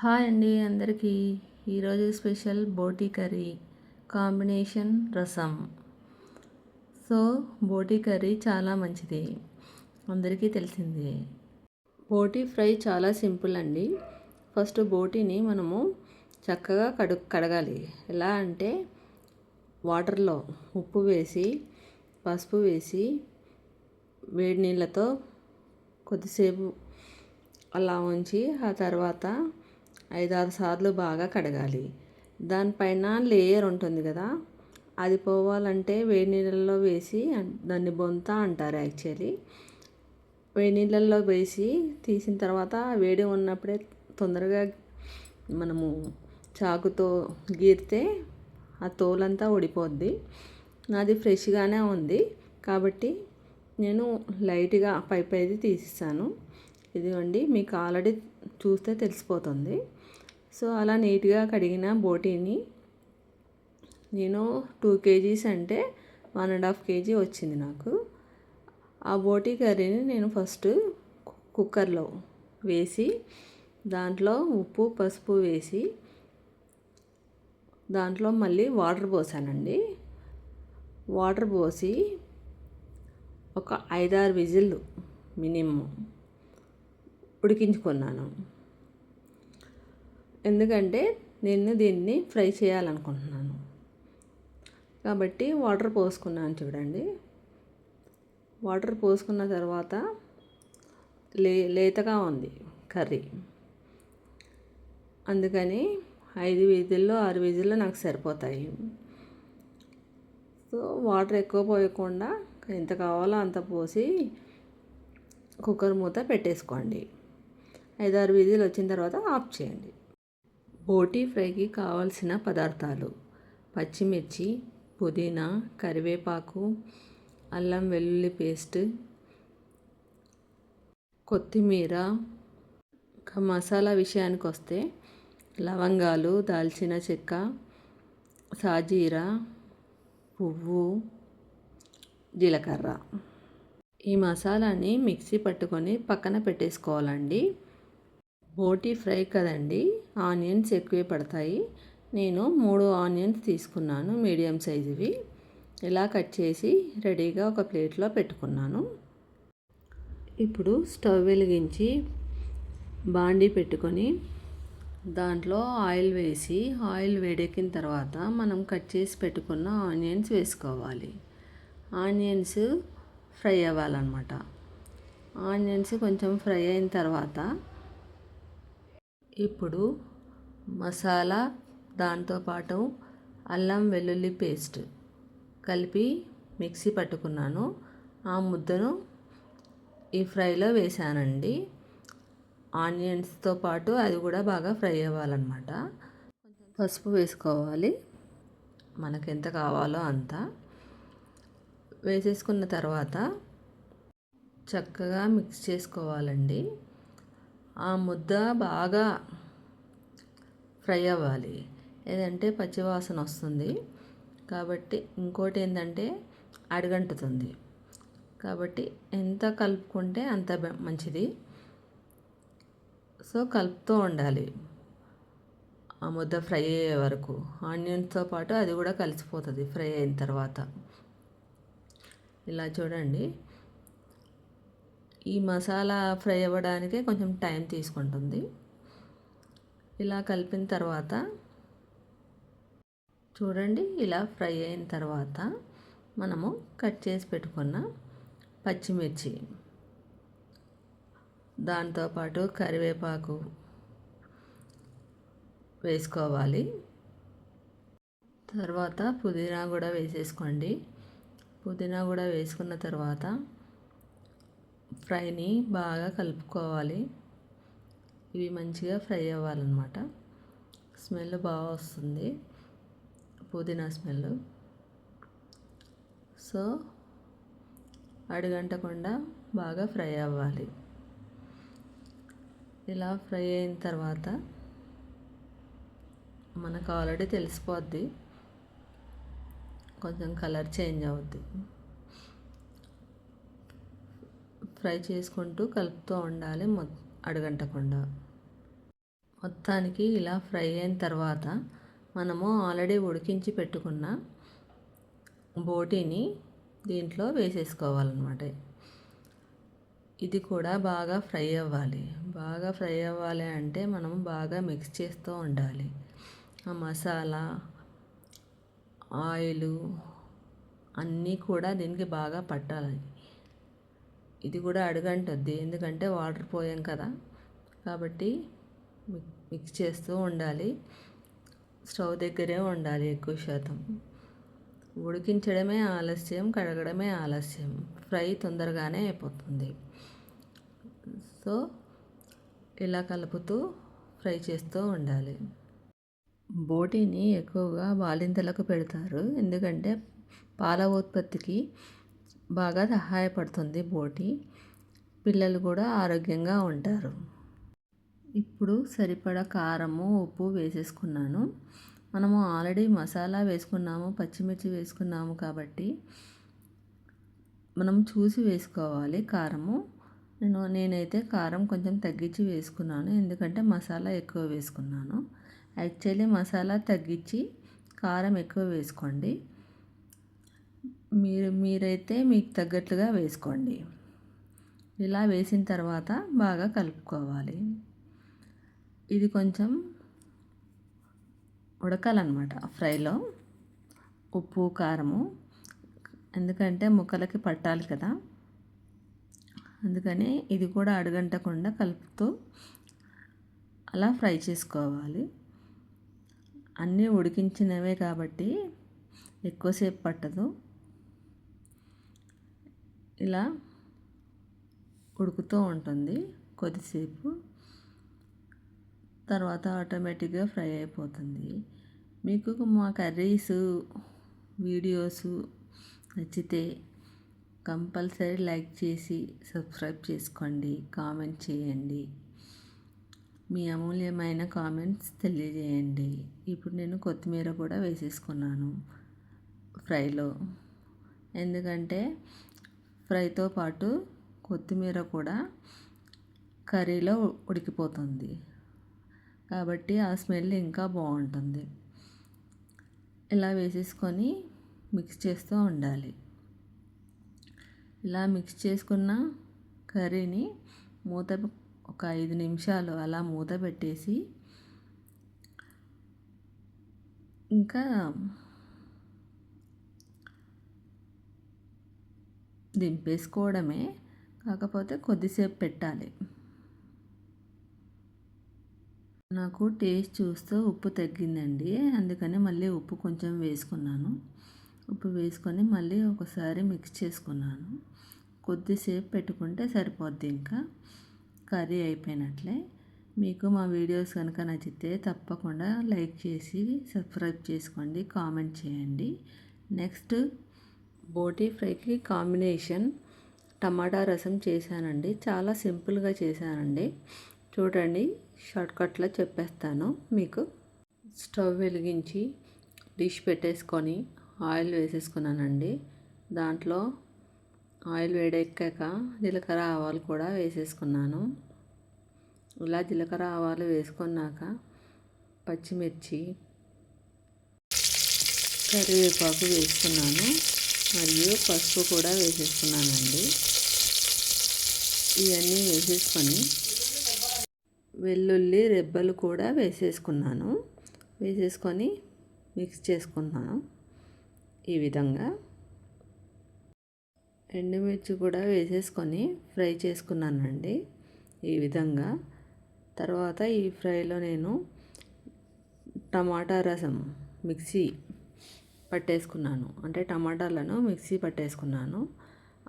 Hi అండి అందరికీ. ఈరోజు స్పెషల్ బోటీ కర్రీ కాంబినేషన్ రసం. సో బోటీ కర్రీ చాలా మంచిది. అందరికీ తెలిసిందే. బోటీ ఫ్రై చాలా సింపుల్ అండి. ఫస్ట్ బోటీని మనము చక్కగా కడు కడగాలి. ఎలా అంటే వాటర్లో ఉప్పు వేసి పసుపు వేసి వేడి నీళ్ళతో కొద్దిసేపు అలా ఉంచి ఆ తర్వాత ఐదారు సార్లు బాగా కడగాలి. దానిపైన లేయర్ ఉంటుంది కదా అది పోవాలంటే వేడి నీళ్ళల్లో వేసి దాన్ని బొంత అంటారు యాక్చువల్లీ. వేడి నీళ్ళల్లో వేసి తీసిన తర్వాత వేడి ఉన్నప్పుడే తొందరగా మనము చాకుతో గీరితే ఆ తోలంతా ఊడిపోద్ది. నాది ఫ్రెష్గానే ఉంది కాబట్టి నేను లైట్గా పై పైది తీసిస్తాను. ఇదిగోండి మీకు ఆల్రెడీ చూస్తే తెలిసిపోతుంది. సో అలా నీట్గా కడిగిన బోటీని నేను టూ కేజీస్ అంటే వన్ అండ్ హాఫ్ కేజీ వచ్చింది నాకు. ఆ బోటీ కర్రీని నేను ఫస్ట్ కుక్కర్లో వేసి దాంట్లో ఉప్పు పసుపు వేసి దాంట్లో మళ్ళీ వాటర్ పోసానండి. వాటర్ పోసి ఒక ఐదారు విజిల్లు మినిమం ఉడికించుకున్నాను. ఎందుకంటే నేను దీన్ని ఫ్రై చేయాలనుకుంటున్నాను. కాబట్టి వాటర్ పోసుకున్నాను చూడండి. వాటర్ పోసుకున్న తర్వాత లే లేతగా ఉంది కర్రీ. అందుకని ఐదు విజిల్లో ఆరు వీధుల్లో నాకు సరిపోతాయి. సో వాటర్ ఎక్కువ పోయకుండా ఎంత కావాలో అంత పోసి కుక్కర్ మూత పెట్టేసుకోండి. ఐదారు వీధులు వచ్చిన తర్వాత ఆఫ్ చేయండి. బోటీ ఫ్రైకి కావలసిన పదార్థాలు పచ్చిమిర్చి పుదీనా కరివేపాకు అల్లం వెల్లుల్లి పేస్ట్ కొత్తిమీర. మసాలా విషయానికి వస్తే లవంగాలు దాల్చిన చెక్క సాజీరా పువ్వు జీలకర్ర. ఈ మసాలాని మిక్సీ పట్టుకొని పక్కన పెట్టేసుకోవాలండి. బోటీ ఫ్రై కదండి ఆనియన్స్ ఎక్కువే పడతాయి. నేను మూడు ఆనియన్స్ తీసుకున్నాను మీడియం సైజువి ఇలా కట్ చేసి రెడీగా ఒక ప్లేట్లో పెట్టుకున్నాను. ఇప్పుడు స్టవ్ వెలిగించి బాండీ పెట్టుకొని దాంట్లో ఆయిల్ వేసి ఆయిల్ వేడెక్కిన తర్వాత మనం కట్ చేసి పెట్టుకున్న ఆనియన్స్ వేసుకోవాలి. ఆనియన్స్ ఫ్రై అవ్వాలన్నమాట. ఆనియన్స్ కొంచెం ఫ్రై అయిన తర్వాత ఇప్పుడు మసాలా దాంతోపాటు అల్లం వెల్లుల్లి పేస్ట్ కలిపి మిక్సీ పట్టుకున్నాను. ఆ ముద్దను ఈ ఫ్రైలో వేసానండి ఆనియన్స్తో పాటు అది కూడా బాగా ఫ్రై అవ్వాలన్నమాట. పసుపు వేసుకోవాలి. మనకు ఎంత కావాలో అంత. వేసేసుకున్న తర్వాత చక్కగా మిక్స్ చేసుకోవాలండి. ఆ ముద్ద బాగా ఫ్రై అవ్వాలి. ఏదంటే పచ్చివాసన వస్తుంది. కాబట్టి ఇంకోటి ఏంటంటే అడగంటుతుంది. కాబట్టి ఎంత కలుపుకుంటే అంత మంచిది. సో కలుపుతూ ఉండాలి. ఆ ముద్ద ఫ్రై అయ్యే వరకు. ఆనియన్స్తో పాటు అది కూడా కలిసిపోతుంది ఫ్రై అయిన తర్వాత. ఇలా చూడండి. ఈ మసాలా ఫ్రై అవ్వడానికి కొంచెం టైం తీసుకుంటుంది. ఇలా కలిపిన తర్వాత చూడండి ఇలా ఫ్రై అయిన తర్వాత మనము కట్ చేసి పెట్టుకున్న పచ్చిమిర్చి దాంతోపాటు కరివేపాకు వేసుకోవాలి. తర్వాత పుదీనా కూడా వేసేసుకోండి. పుదీనా కూడా వేసుకున్న తర్వాత ఫ్రైని బాగా కలుపుకోవాలి. ఇవి మంచిగా ఫ్రై అవ్వాలన్నమాట. స్మెల్ బాగా వస్తుంది. పుదీనా స్మెల్. సో అడుగంటకుండా బాగా ఫ్రై అవ్వాలి. ఇలా ఫ్రై అయిన తర్వాత మనకు ఆల్రెడీ తెలిసిపోద్ది. కొంచెం కలర్ చేంజ్ అవుద్ది. ఫ్రై చేసుకుంటూ కలుపుతూ ఉండాలి అడగంటకుండా. మొత్తానికి ఇలా ఫ్రై అయిన తర్వాత మనము ఆల్రెడీ ఉడికించి పెట్టుకున్న బోటీని దీంట్లో వేసేసుకోవాలన్నమాట. ఇది కూడా బాగా ఫ్రై అవ్వాలి. బాగా ఫ్రై అవ్వాలి అంటే మనం బాగా మిక్స్ చేస్తూ ఉండాలి. ఆ మసాలా ఆయిలు అన్నీ కూడా దీనికి బాగా పట్టాలి. ఇది కూడా అడుగంటుంది ఎందుకంటే వాటర్ పోయాం కదా. కాబట్టి మిక్స్ చేస్తూ ఉండాలి. స్టవ్ దగ్గరే ఉండాలి ఎక్కువ శాతం. ఉడికించడమే ఆలస్యం కడగడమే ఆలస్యం. ఫ్రై తొందరగానే అయిపోతుంది. సో ఇలా కలుపుతూ ఫ్రై చేస్తూ ఉండాలి. బోటీని ఎక్కువగా బాలింతలకు పెడతారు. ఎందుకంటే పాల ఉత్పత్తికి బాగా సహాయపడుతుంది బోటి. పిల్లలు కూడా ఆరోగ్యంగా ఉంటారు. ఇప్పుడు సరిపడా కారము ఉప్పు వేసేసుకున్నాను. మనము ఆల్రెడీ మసాలా వేసుకున్నాము పచ్చిమిర్చి వేసుకున్నాము కాబట్టి మనం చూసి వేసుకోవాలి కారము. నేను నేనైతే కారం కొంచెం తగ్గించి వేసుకున్నాను. ఎందుకంటే మసాలా ఎక్కువ వేసుకున్నాను. యాక్చువల్లీ మసాలా తగ్గించి కారం ఎక్కువ వేసుకోండి. మీరు మీరైతే మీకు తగ్గట్లుగా వేసుకోండి. ఇలా వేసిన తర్వాత బాగా కలుపుకోవాలి. ఇది కొంచెం ఉడకాలన్నమాట ఫ్రైలో. ఉప్పు కారము. ఎందుకంటే ముక్కలకి పట్టాలి కదా. అందుకని ఇది కూడా అడగంటకుండా కలుపుతూ అలా ఫ్రై చేసుకోవాలి. అన్నీ ఉడికించినవే కాబట్టి ఎక్కువసేపు పట్టదు. ఇలా ఉడుకుతూ ఉంటుంది కొద్దిసేపు. తర్వాత ఆటోమేటిక్గా ఫ్రై అయిపోతుంది. మీకు మా కర్రీస్ వీడియోస్ నచ్చితే కంపల్సరీ లైక్ చేసి సబ్స్క్రైబ్ చేసుకోండి కామెంట్ చేయండి. మీ అమూల్యమైన కామెంట్స్ తెలియజేయండి. ఇప్పుడు నేను కొత్తిమీర కూడా వేసేసుకున్నాను ఫ్రైలో. ఎందుకంటే ఫ్రైతో పాటు కొత్తిమీర కూడా కర్రీలో ఉడికిపోతుంది. కాబట్టి ఆ స్మెల్ ఇంకా బాగుంటుంది. ఇలా వేసేసుకొని మిక్స్ చేస్తూ ఉండాలి. ఇలా మిక్స్ చేసుకున్న కర్రీని మూత ఒక ఐదు నిమిషాలు అలా మూత పెట్టేసి ఇంకా దింపేసుకోవడమే. కాకపోతే కొద్దిసేపు పెట్టాలి. నాకు టేస్ట్ చూస్తూ ఉప్పు తగ్గిందండి. అందుకని మళ్ళీ ఉప్పు కొంచెం వేసుకున్నాను. ఉప్పు వేసుకొని మళ్ళీ ఒకసారి మిక్స్ చేసుకున్నాను. కొద్దిసేపు పెట్టుకుంటే సరిపోద్ది ఇంకా. కర్రీ అయిపోయినట్లే. మీకు మా వీడియోస్ కనుక నచ్చితే తప్పకుండా లైక్ చేసి సబ్స్క్రైబ్ చేసుకోండి కామెంట్ చేయండి. నెక్స్ట్ బోటీ ఫ్రైకి కాంబినేషన్ టమాటా రసం చేశానండి. చాలా సింపుల్గా చేశానండి. చూడండి షార్ట్కట్లో చెప్పేస్తాను మీకు. స్టవ్ వెలిగించి డిష్ పెట్టేసుకొని ఆయిల్ వేసేసుకున్నానండి. దాంట్లో ఆయిల్ వేడెక్కాక జీలకర్ర ఆవాలు కూడా వేసేసుకున్నాను. ఇలా జీలకర్ర ఆవాలు వేసుకున్నాక పచ్చిమిర్చి కరివేపాకు వేసుకున్నాను. మరియు పసుపు కూడా వేసేసుకున్నానండి. ఇవన్నీ వేసేసుకొని వెల్లుల్లి రెబ్బలు కూడా వేసేసుకున్నాను. వేసేసుకొని మిక్స్ చేసుకున్నాను ఈ విధంగా. ఎండుమిర్చి కూడా వేసేసుకొని ఫ్రై చేసుకున్నానండి ఈ విధంగా. తర్వాత ఈ ఫ్రైలో నేను టమాటా రసం మిక్సీ పట్టేసుకున్నాను. అంటే టమాటాలను మిక్సీ పట్టేసుకున్నాను.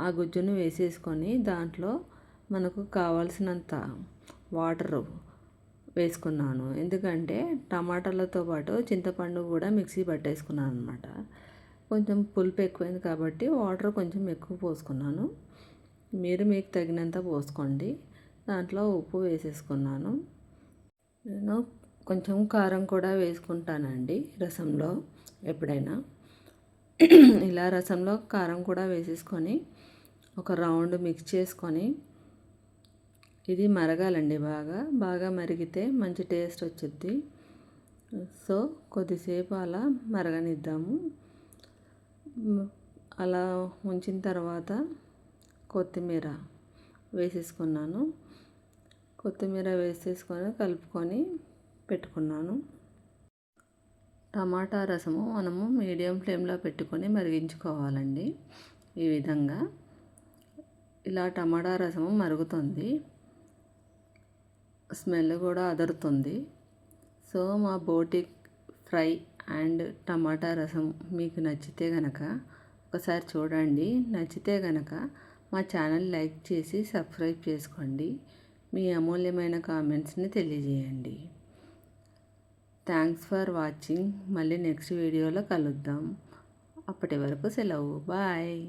ఆ గుజ్జును వేసేసుకొని దాంట్లో మనకు కావాల్సినంత వాటరు వేసుకున్నాను. ఎందుకంటే టమాటాలతో పాటు చింతపండు కూడా మిక్సీ పట్టేసుకున్నాను అనమాట కొంచెం పులుపు ఎక్కువైంది కాబట్టి వాటర్ కొంచెం ఎక్కువ పోసుకున్నాను. మీరు మీకు తగినంత పోసుకోండి. దాంట్లో ఉప్పు వేసేసుకున్నాను. నేను కొంచెం కారం కూడా వేసుకుంటానండి రసంలో. ఎప్పుడైనా. ఇలా రసంలో కారం కూడా వేసేసుకొని ఒక రౌండ్ మిక్స్ చేసుకొని ఇది మరగాలండి బాగా. బాగా మరిగితే మంచి టేస్ట్ వచ్చిద్ది. సో కొద్దిసేపు అలా మరగనిద్దాము. అలా ఉంచిన తర్వాత కొత్తిమీర వేసేసుకున్నాను. కొత్తిమీర వేసేసుకొని కలుపుకొని పెట్టుకున్నాను. టమాటా రసము మనము మీడియం ఫ్లేమ్లో పెట్టుకొని మరిగించుకోవాలండి. ఈ విధంగా ఇలా టమాటా రసము మరుగుతుంది. స్మెల్ కూడా అదరుతుంది. సో మా బోటిక్ ఫ్రై అండ్ టమాటా రసం మీకు నచ్చితే గనక ఒకసారి చూడండి. నచ్చితే గనక మా ఛానల్ లైక్ చేసి సబ్స్క్రైబ్ చేసుకోండి. మీ అమూల్యమైన కామెంట్స్ని తెలియజేయండి. థ్యాంక్స్ ఫర్ వాచింగ్ మళ్ళీ నెక్స్ట్ వీడియోలో కలుద్దాం. అప్పటి వరకు సెలవు. బాయ్